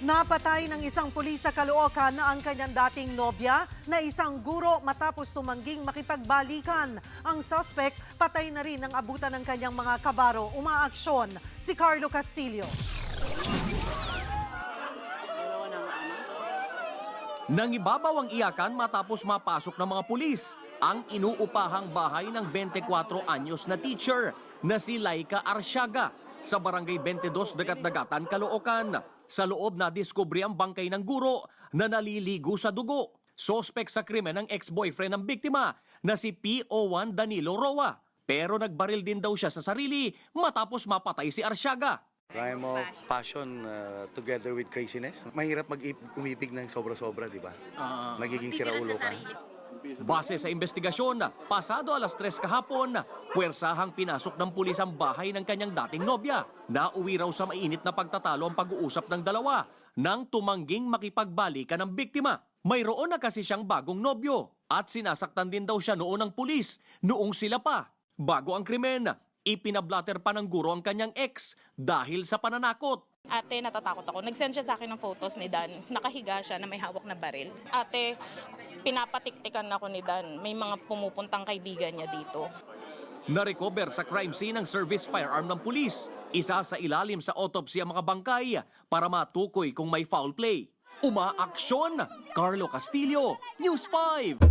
Napatay ng isang pulis sa Caloocan na ang kanyang dating nobya na isang guro matapos tumangging makipagbalikan. Ang suspect patay na rin ang abutan ng kanyang mga kabaro. Umaaksyon si Carlo Castillo. Nang ibabaw ang iyakan matapos mapasok ng mga pulis ang inuupahang bahay ng 24 anyos na teacher na si Laika Arsiaga sa barangay 22 Dagat-Dagatan, Caloocan. Sa loob na diskubre ang bangkay ng guro na naliligo sa dugo. Sospek sa krimen ng ex-boyfriend ng biktima na si PO1 Danilo Roa. Pero nagbaril din daw siya sa sarili matapos mapatay si Arsiaga. Crime of passion uh, together with craziness. Mahirap mag-umipig ng sobra-sobra, di ba? Nagiging siraulo ka. Base sa investigasyon, pasado alas 3 kahapon, puwersahang pinasok ng pulis ang bahay ng kanyang dating nobya. Nauwi raw sa mainit na pagtatalo ang pag-uusap ng dalawa nang tumangging makipagbalikan ng biktima. Mayroon na kasi siyang bagong nobyo at sinasaktan din daw siya noon ng pulis noong sila pa. Bago ang krimen, ipinablatter pa ng guro ang kanyang ex dahil sa pananakot. Ate, natatakot ako. Nag-send siya sa akin ng photos ni Dan. Nakahiga siya na may hawak na baril. Ate, pinapatiktikan ako ni Dan. May mga pumupuntang kaibigan niya dito. Na-recover sa crime scene ang service firearm ng pulis. Isa sa ilalim sa autopsy ang mga bangkay para matukoy kung may foul play. Umaaksyon! Carlo Castillo, News 5!